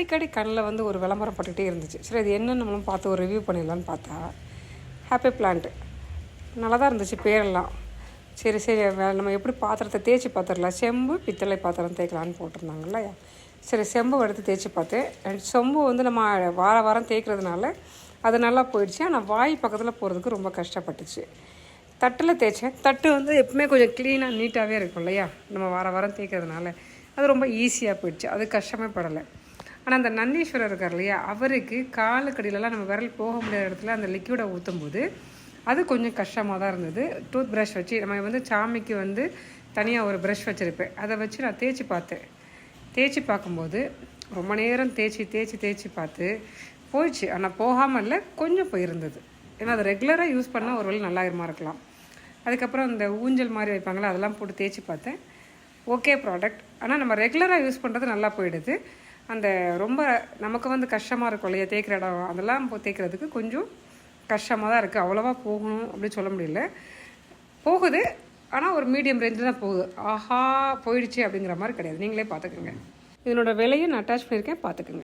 அடிக்கடி கண்ணில் வந்து ஒரு விளம்பரம் பட்டுகிட்டே இருந்துச்சு. சரி அது என்னன்னு நம்மளும் பார்த்து ஒரு ரிவ்யூ பண்ணிடலான்னு பார்த்தா ஹாப்பி பிளான்ட்டு நல்லா தான் இருந்துச்சு பேரெல்லாம். சரி சரி வே- நம்ம எப்படி பாத்திரத்தை தேய்ச்சி பார்த்துடலாம் செம்பு பித்தளை பாத்திரம் தேய்க்கலான்னு போட்டிருந்தாங்கல்ல சரி செம்பு எடுத்து தேய்ச்சி பார்த்தேன். அண்ட் செம்பு வந்து நம்ம வார வாரம் தேய்க்கிறதுனால அது நல்லா போயிடுச்சு. ஆனால் வாய் பக்கத்தில் போகிறதுக்கு ரொம்ப கஷ்டப்பட்டுச்சு. தட்டில் தேய்ச்சேன். தட்டு வந்து எப்பவுமே கொஞ்சம் க்ளீனாக நீட்டாகவே இருக்கும் இல்லையா? நம்ம வார வாரம் தேய்க்கிறதுனால. அது ரொம்ப ஈஸியாக போயிடுச்சு. அது கஷ்டமே படலை. ஆனால் அந்த நந்தீஸ்வரர் இருக்கார் இல்லையா? அவருக்கு காலுக்கடியிலலாம் நம்ம விரல் போக முடியாத இடத்துல அந்த லிக்விடை ஊற்றும்போது அது கொஞ்சம் கஷ்டமாக தான் இருந்தது. டூத் ப்ரஷ் வச்சு நம்ம வந்து சாமிக்கு வந்து தனியாக ஒரு ப்ரஷ் வச்சுருப்பேன். அதை வச்சு நான் தேய்ச்சி பார்த்தேன். தேய்ச்சி பார்க்கும்போது ரொம்ப நேரம் தேய்ச்சி தேய்ச்சி தேய்ச்சி பார்த்து போயிடுச்சு. ஆனால் போகாமல் இல்லை கொஞ்சம் போயிருந்தது. ஏன்னா அதை ரெகுலராக யூஸ் பண்ணால் ஒரு வேளை நல்லாயிருமா இருக்கலாம். அதுக்கப்புறம் இந்த ஊஞ்சல் மாதிரி வைப்பாங்களே அதெல்லாம் போட்டு தேய்ச்சி பார்த்தேன். ஓகே ப்ராடக்ட் ஆனால் நம்ம ரெகுலராக யூஸ் பண்ணுறது நல்லா போயிடுது. அந்த ரொம்ப நமக்கு வந்து கஷ்டமாக இருக்கும் இல்லையா? தேய்க்கிற இடம். அதெல்லாம் தேய்க்கிறதுக்கு கொஞ்சம் கஷ்டமாக தான் இருக்குது அவ்வளோவா போகணும் அப்படின்னு சொல்ல முடியல. போகுது. ஆனால் ஒரு மீடியம் ரேஞ்சில் தான் போகுது. ஆஹா போயிடுச்சு அப்படிங்கிற மாதிரி கிடையாது. நீங்களே பார்த்துக்குங்க. இதனோட விலையை நான் அட்டாச் பண்ணியிருக்கேன். பார்த்துக்குங்க.